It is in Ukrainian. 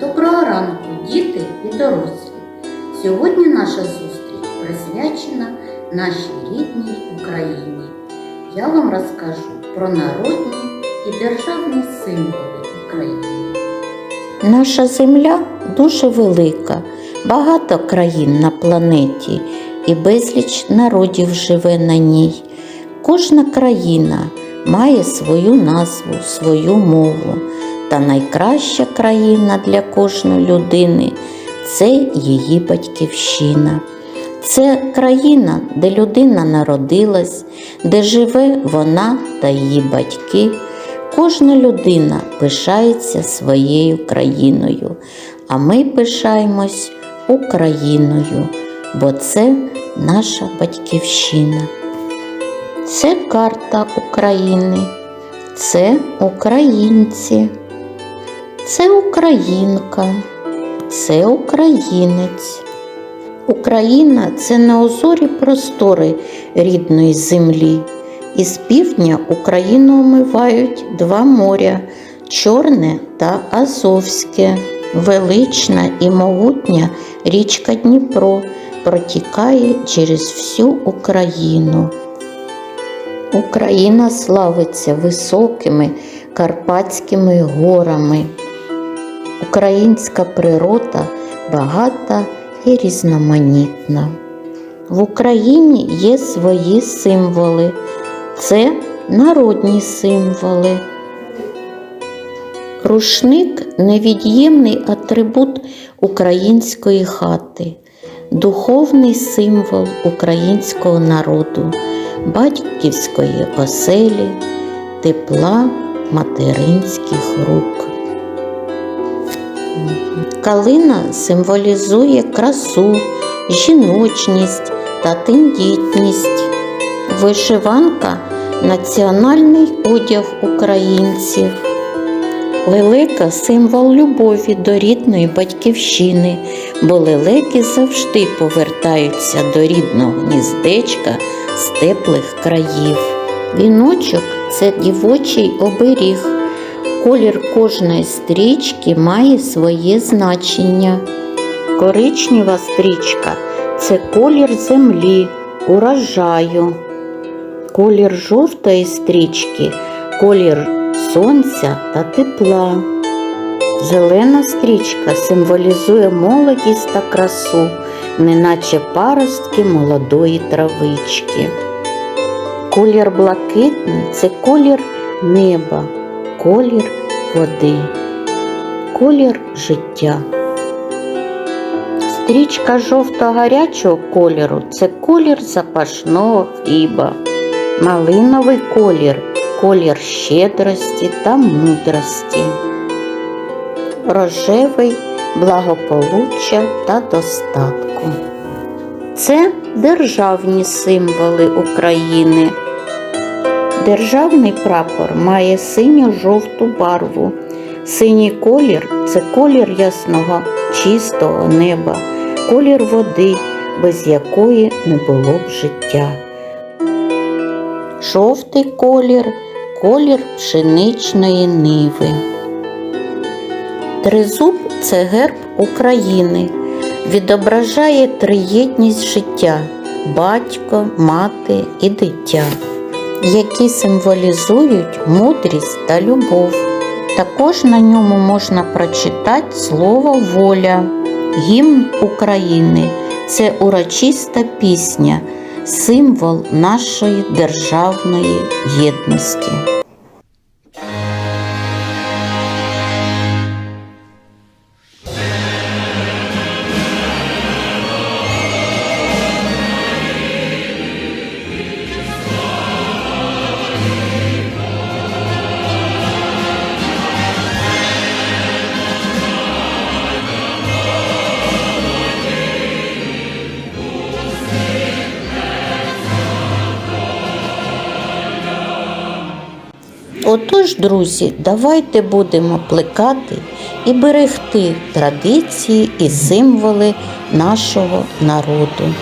Доброго ранку, діти і дорослі. Сьогодні наша зустріч присвячена нашій рідній Україні. Я вам розкажу про народні і державні символи України. Наша земля дуже велика, багато країн на планеті і безліч народів живе на ній. Кожна країна має свою назву, свою мову. Та найкраща країна для кожної людини це її батьківщина. Це країна, де людина народилась, де живе вона та її батьки. Кожна людина пишається своєю країною, а ми пишаємось Україною, бо це наша батьківщина. Це карта України, це українці, це українка, це українець. Україна це неозорі простори рідної землі. Із півдня Україну омивають два моря Чорне та Азовське. Велична і могутня річка Дніпро протікає через всю Україну. Україна славиться високими Карпатськими горами. Українська природа багата і різноманітна. В Україні є свої символи. Це народні символи. Рушник невід'ємний атрибут української хати, духовний символ українського народу, батьківської оселі, тепла материнських рук. Калина символізує красу, жіночність та тендітність. Вишиванка національний одяг українців. Лелека символ любові до рідної батьківщини, бо лелеки завжди повертаються до рідного гніздечка з теплих країв. Віночок це дівочий оберіг. Колір кожної стрічки має своє значення. Коричнева стрічка це колір землі, урожаю. Колір жовтої стрічки колір сонця та тепла. Зелена стрічка символізує молодість та красу, неначе паростки молодої травички. Колір блакитний це колір неба, колір води, колір життя. Стрічка жовто-гарячого кольору це колір запашного хліба, малиновий колір колір щедрості та мудрості, рожевий благополуччя та достатку. Це державні символи України. Державний прапор має синьо-жовту барву. Синій колір це колір ясного, чистого неба, колір води, без якої не було б життя. Жовтий колір колір пшеничної ниви. Тризуб це герб України, відображає триєдність життя батько, мати і дитя, які символізують мудрість та любов. Також на ньому можна прочитати слово воля, гімн України це урочиста пісня, символ нашої державної єдності. Отож, друзі, давайте будемо плекати і берегти традиції і символи нашого народу.